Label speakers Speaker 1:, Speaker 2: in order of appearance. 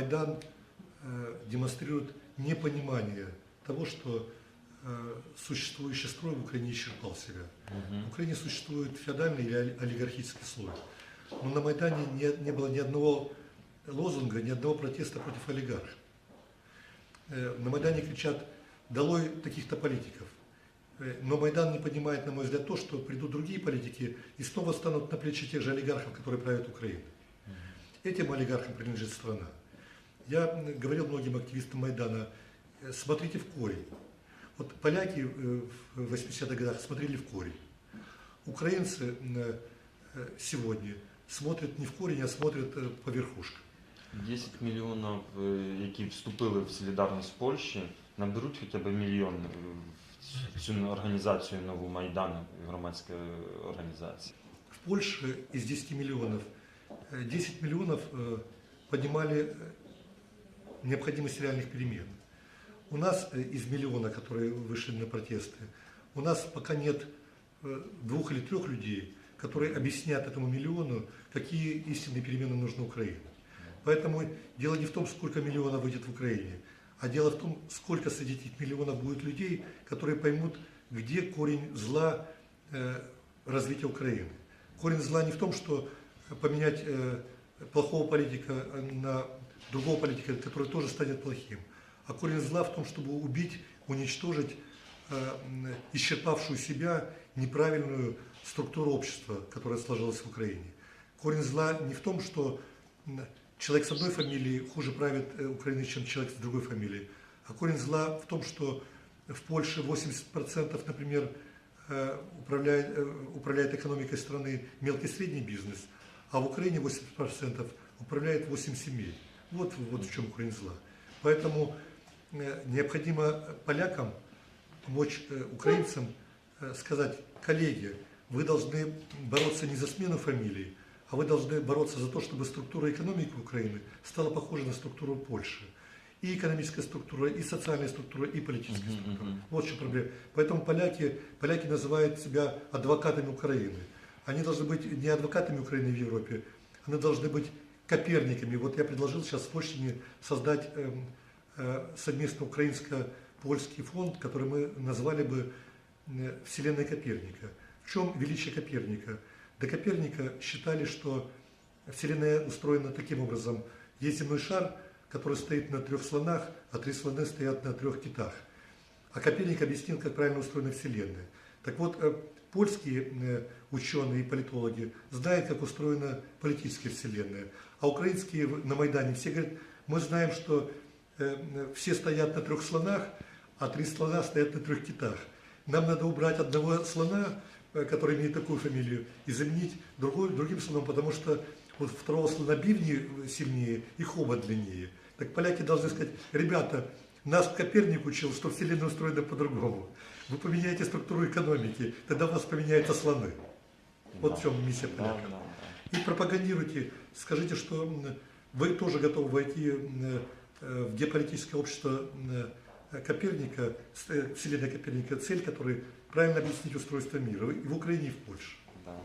Speaker 1: Майдан э, демонстрирует непонимание того, что э, существующий строй в Украине исчерпал себя. В Украине существует феодальный или оли- олигархический слой. Но на Майдане не, не было ни одного лозунга, ни одного протеста против олигархов. Э, На Майдане кричат «долой таких-то политиков». Но Майдан не понимает, на мой взгляд, то, что придут другие политики и снова станут на плечи тех же олигархов, которые правят Украиной. Этим олигархам принадлежит страна. Я м, говорил многим активистам Майдана, э, смотрите в корень. Вот поляки э, в 80-х годах смотрели в корень. Украинцы м, э, сегодня смотрят не в корень, а смотрят э, по верхушкам.
Speaker 2: 10 мільйонів, е, які вступили в солідарність Польщі, наберуть хоча б мільйон е, в цю організацію нову Майдан, громадська організація.
Speaker 1: В Польше из 10 миллионов, э, 10 миллионов э, поднимали э, необходимость реальных перемен. У нас э, из миллиона, которые вышли на протесты, у нас пока нет э, двух или трех людей, которые объяснят этому миллиону, какие истинные перемены нужны Украине. Поэтому дело не в том, сколько миллионов выйдет в Украине, а дело в том, сколько среди этих миллионов будет людей, которые поймут, где корень зла э, развития Украины. Корень зла не в том, что поменять плохого политика на другого политика, который тоже станет плохим, а корень зла в том, чтобы убить, уничтожить э, исчерпавшую себя неправильную структуру общества, которая сложилась в Украине. Корень зла не в том, что человек с одной фамилией хуже правит э, Украиной, чем человек с другой фамилией, а корень зла в том, что в Польше 80%, например, э, управляет, э, управляет экономикой страны мелкий и средний бизнес, а в Украине 80% управляет 8 семей. Вот, вот в чем корень зла. Поэтому э, необходимо полякам помочь э, украинцам э, сказать, коллеги, вы должны бороться не за смену фамилии, а вы должны бороться за то, чтобы структура экономики Украины стала похожа на структуру Польши. И экономическая структура, и социальная структура, и политическая
Speaker 2: Мгм,
Speaker 1: структура.
Speaker 2: мгм.
Speaker 1: Вот в чем проблема. Поэтому поляки, поляки называют себя адвокатами Украины. Они должны быть не адвокатами Украины в Европе, они должны быть коперниками. Вот я предложил сейчас в Польше создать эм, э, совместно украинско-польский фонд, который мы назвали бы э, Вселенной Коперника. В чем величие Коперника? До Коперника считали, что Вселенная устроена таким образом. Есть земной шар, который стоит на трех слонах, а три слона стоят на трех китах. А Коперник объяснил, как правильно устроена Вселенная. Так вот, э, польские э, ученые и политологи знают, как устроена политическая Вселенная. А украинские на Майдане все говорят, мы знаем, что э, все стоят на трех слонах, а три слона стоят на трех китах. Нам надо убрать одного слона, э, который имеет такую фамилию, и заменить другой, другим слоном, потому что вот второго слона бивни сильнее и хобот длиннее. Так поляки должны сказать, ребята, нас Коперник учил, что Вселенная устроена по-другому. Вы поменяете структуру экономики, тогда у вас поменяются слоны. Вот
Speaker 2: Да.
Speaker 1: в чем миссия
Speaker 2: Да,
Speaker 1: поляков.
Speaker 2: да, да.
Speaker 1: И пропагандируйте, скажите, что вы тоже готовы войти э, в геополитическое общество э, Коперника, э, Вселенной Коперника, цель которой правильно объяснить устройство мира и в Украине, и в Польше.
Speaker 2: Да.